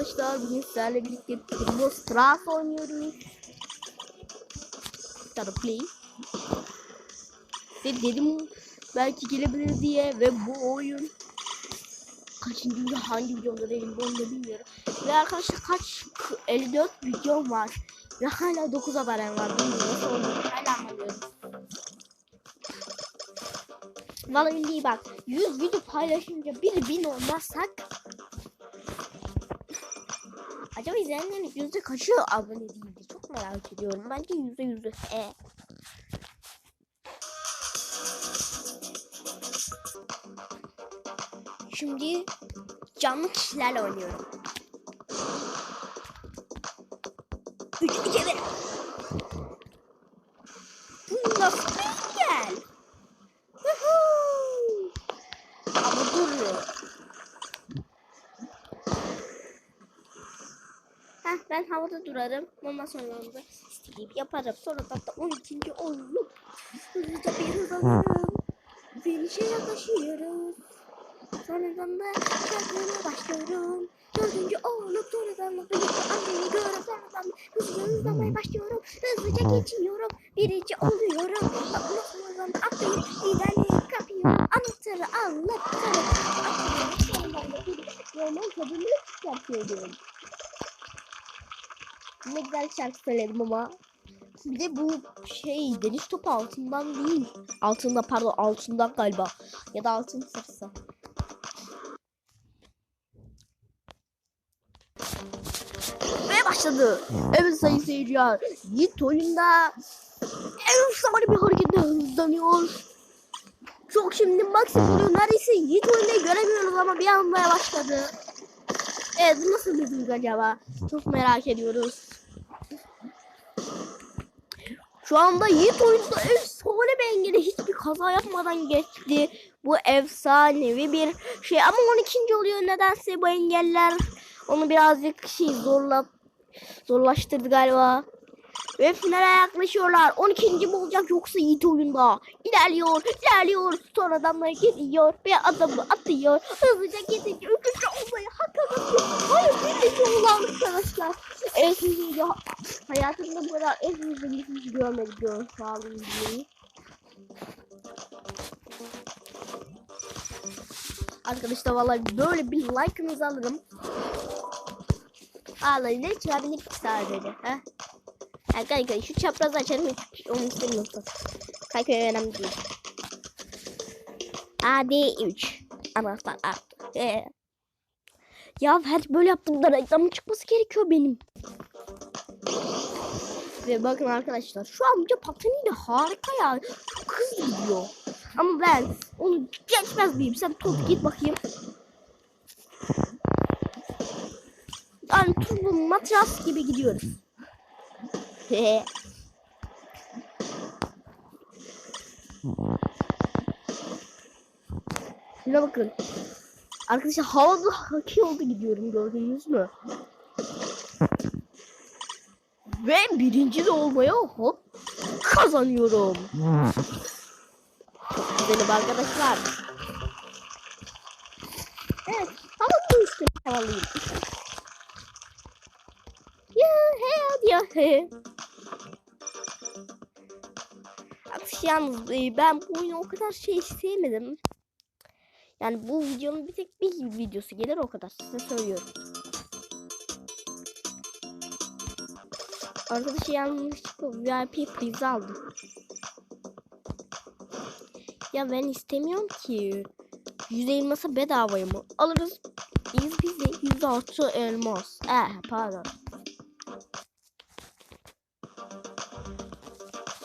arkadaşlar bugün sizlerle birlikte Turbo Strafe oynuyoruz. Tabii play. Ve dedim belki gelebilir diye ve bu oyun kaçıncı video hangi videomda değilim onu da bilmiyorum. Ve arkadaşlar kaç 54 videom var. Ve hala 9 abonem var. Bilmiyorum nasıl olduğunu hala anlamıyorum. Vallahi bak 100 video paylaşınca bir bin olmazsak Acaba izleyenlerin yüzde kaçı abone değildi? Çok merak ediyorum. Bence yüzde yüzü. E. Şimdi canlı kişilerle oynuyorum. Durarım. Ondan sonra da istediğimi yaparım. Sonra da 12. olup hızlıca bir hız alırım. Finişe yaklaşıyoruz. Sonradan da şarkıya başlıyorum. Dördüncü olup sonradan da birlikte annemi görüp sonradan da hızlı hızlamaya başlıyorum. Hızlıca geçiyorum. Birinci oluyorum. Ondan sonradan da atlayıp liderliği kapıyorum. Anahtarı alıp sonra atlıyorum. Sonradan da bir normal tadını yapıyorum. Güzel şarkı söyledim ama. Bir de bu şey deniz topu altından değil. Altında pardon altından galiba. Ya da altın sarısı. Ve başladı. Evet sayın seyirciler. Yiğit oyunda efsane bir hareketle hızlanıyor. Çok şimdi maksimum neredeyse Yiğit oyunda göremiyoruz ama bir anda başladı. Evet nasıl bir duygu acaba? Çok merak ediyoruz. Şu anda Yiğit oyunda efsane bir engeli hiçbir kaza yapmadan geçti. Bu efsanevi bir şey ama 12. oluyor nedense bu engeller onu birazcık şey zorla zorlaştırdı galiba. Ve finale yaklaşıyorlar. 12. mi olacak yoksa Yiğit oyunda? İlerliyor, ilerliyor. Sonradan da gidiyor ve adamı atıyor. Hızlıca gidince üçüncü olmayı hak kazanıyor. Hayır birinci oldu arkadaşlar. Evet hızlıca hayatımda bu kadar en hızlı gitmiş görmedim diyorum an videoyu. Arkadaşlar vallahi böyle bir like'ınızı alırım. Ağlayın ne çıkabilir ki sadece. Heh. Ha, kanka şu çaprazı açarım hiç onu istemiyorsun. Kanka önemli değil. AD3 Anahtar artı. Ee. Ya her böyle yaptığımda reklamın çıkması gerekiyor benim. Ve bakın arkadaşlar şu amca pateniyle harika ya. Çok hızlı gidiyor. Ama ben onu geçmez miyim? Sen top git bakayım. Yani turbo matras gibi gidiyoruz. Şuna bakın. Arkadaşlar havada haki oldu gidiyorum gördünüz mü? Ve birinci de olmaya hop kazanıyorum. Güzelim arkadaşlar. Evet havalı üstüne havalıyım. Ya he ya he. Yalnız ben bu oyunu o kadar şey sevmedim. Yani bu videonun bir tek bir videosu gelir o kadar size söylüyorum. Arkadaşı yanlışlıkla VIP priz aldım. Ya ben istemiyorum ki. Yüzde elması bedavaya mı? Alırız. Biz bize yüzde altı elmas. Eh pardon.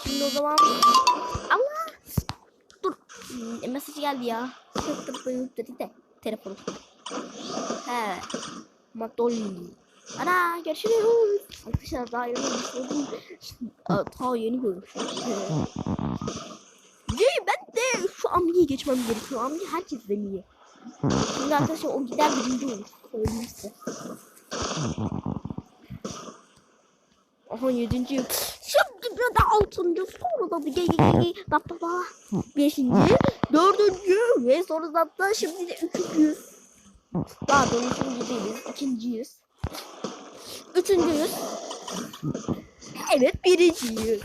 Şimdi o zaman Allah dur Hmm, mesaj geldi ya. Tık dedi de telefonu. He. Makdoli. Ana görüşürüz. Arkadaşlar daha yeni görüşüyorum. Ta yeni görüşüyoruz. Ye ben de şu amcayı geçmem gerekiyor. Amca herkes deniyor. Şimdi arkadaşlar o gider birinci olur. Size. Aha yedinci. Şimdi bir de altıncı. Sonra da bir da da da. Beşinci. Dördüncü. Ve sonra da şimdi de üçüncü. Daha üçüncü değiliz. ikinciyiz. Üçüncüyüz. Evet birinciyiz.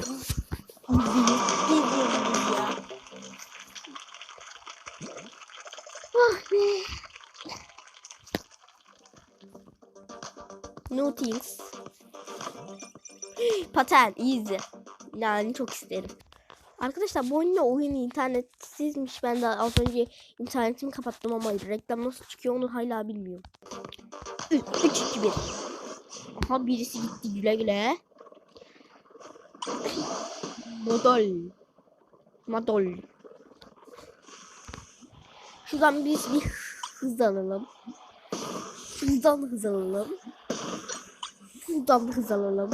Birinciyiz ya. Ah be. Notice. Paten easy. Yani çok isterim. Arkadaşlar bu oyunda oyun internetsizmiş. Ben de az önce internetimi kapattım ama reklam nasıl çıkıyor onu hala bilmiyorum. 3 2 1. Aha birisi gitti güle güle. Modol. Modol. Şuradan biz bir hız alalım. Şuradan hız alalım. Şuradan hız alalım.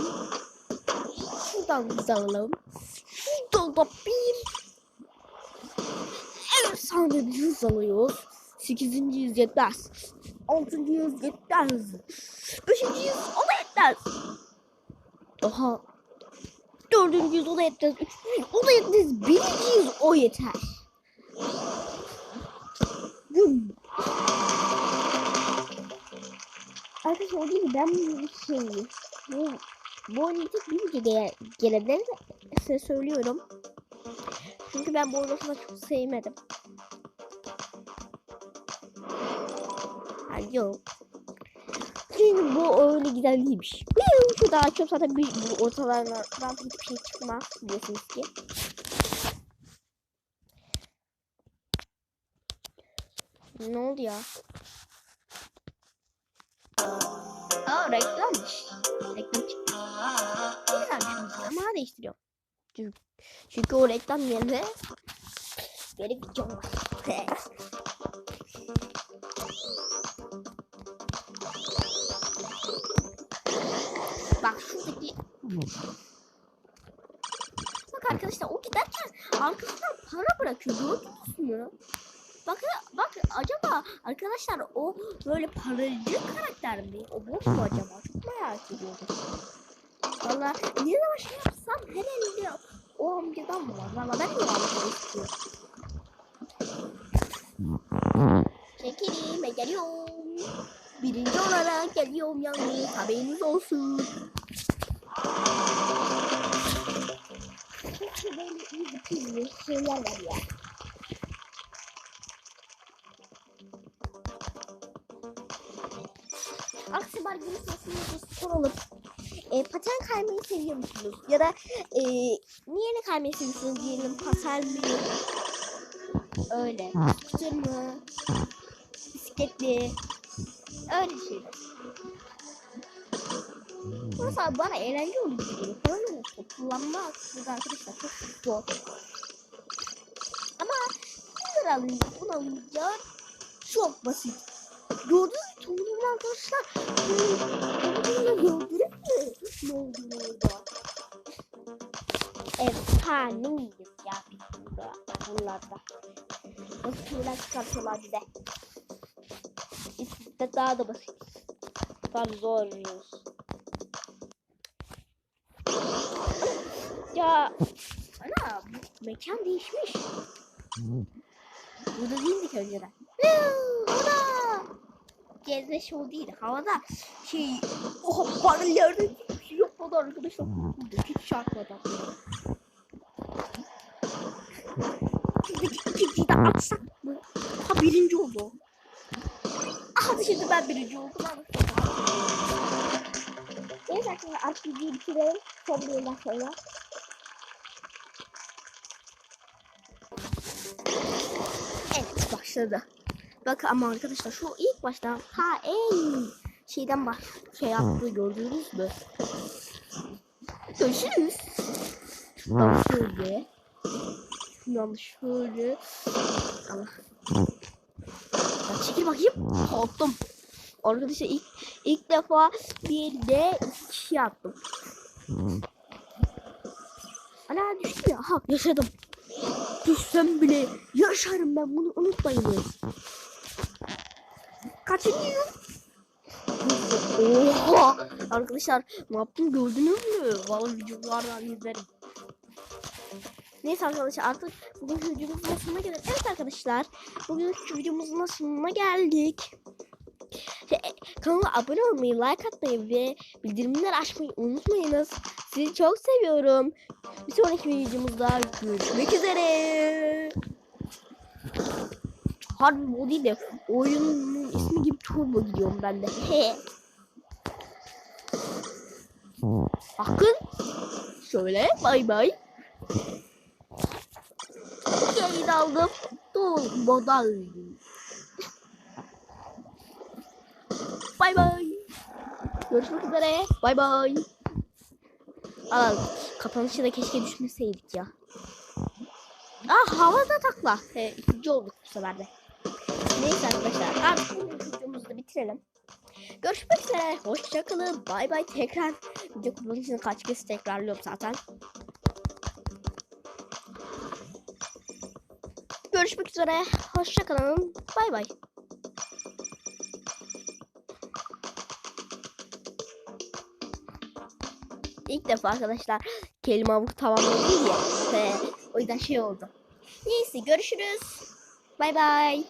Şuradan hız alalım. Şuradan da bir efsane bir hız alıyoruz. Sekizinci yüz yetmez. Altıncı yüz yetmez. Beşinci yüz yetmez. Daha dördüncü yüz o da yetmez. Üçüncü yüz o da yetmez. Birinci yüz o yeter. Güm. Arkadaşlar o değil ben bu şeyi bu bu oyunu tek bir video gele, gelebilir size söylüyorum. Çünkü ben bu oyunu çok sevmedim. Ha, yok. Çünkü bu öyle güzel değilmiş. Biu, Şu da açıyorum zaten bir, bu ortalardan hiçbir şey çıkmaz biliyorsunuz ki. Ne oldu ya? Aa reklammış. Reklam çıktı. Ama değiştiriyorum. Çünkü, çünkü o reklam yerine geri video var. Bak arkadaşlar o giderken arkasından para bırakıyor gördünüz mü? Bak bak acaba arkadaşlar o böyle paracı karakter mi? O bot mu acaba? Çok merak ediyorum. Valla ne zaman şey yapsam her elde o amcadan mı var? Valla ben de almak istiyorum. Çekilin ben geliyorum. Birinci olarak geliyorum yani haberiniz olsun. Çok böyle iyi sesini soralım. E, paten kaymayı seviyor musunuz? Ya da e, niye ne kaymayı seviyorsunuz diyelim? Paten mi? Öyle. Scooter mı? Bisiklet mi? Öyle şeyler. Mesela bana eğlence oluyor gibi geliyor. Falan olsun. Kullanma aslında arkadaşlar çok zor. Ama bunları alınca, bunu alınca çok basit. Gördünüz mü Tomur'un arkadaşlar? Tomur'un gördünüz mü? Ne oldu orada? Efsaneyiz ya biz burada. Bunlarda. Nasıl şeyler çıkartıyorlar bir de. İşte daha da basit. Daha zor oynuyoruz. Ya ana mekan değişmiş. Burada değildik önceden. Ana! Gezme show değil. Havada şey oha paralelde bir şey yapmadı arkadaşlar. Hiç çarpmadı. Şuradaki ikinciyi de atsak mı? Ha birinci oldu. Aha şimdi ben birinci oldum. Evet arkadaşlar artık videoyu bitirelim. Son bir sonra. Başladı. Bak ama arkadaşlar şu ilk başta ha en şeyden baş şey yaptı gördünüz mü? Görüşürüz. Şuradan şöyle. Şuradan şöyle. Allah. Çekil bakayım. Korktum. Arkadaşlar ilk ilk defa bir de iki kişi attım. Ana düştü ya. Ha yaşadım. Düşsem bile yaşarım ben bunu unutmayın. Kaçıncı Oha! Arkadaşlar ne yaptım gördünüz mü? Vallahi videolardan izlerim. Neyse arkadaşlar artık bugün videomuzun sonuna geldik. Evet arkadaşlar bugün videomuzun sonuna geldik. Kanala abone olmayı, like atmayı ve bildirimleri açmayı unutmayınız. Sizi çok seviyorum. Bir sonraki videomuzda görüşmek üzere. Harbi bu değil de oyunun ismi gibi turbo gidiyorum ben de. He. Bakın. Şöyle bay bay. Yayın aldım. Turbo'dan. Bay bay. Görüşmek üzere. Bay bay. Aa, kapanışı da keşke düşmeseydik ya. Aa havada takla. He, ikinci olduk bu sefer de. Neyse arkadaşlar artık bu videomuzu da bitirelim. Görüşmek üzere. Hoşçakalın. Bay bay. Tekrar video kapanışını kaç kez tekrarlıyorum zaten. Görüşmek üzere. Hoşçakalın. Bay bay. İlk defa arkadaşlar kelime avuk tamamladım ya. He, o yüzden şey oldu. Neyse görüşürüz. Bay bay.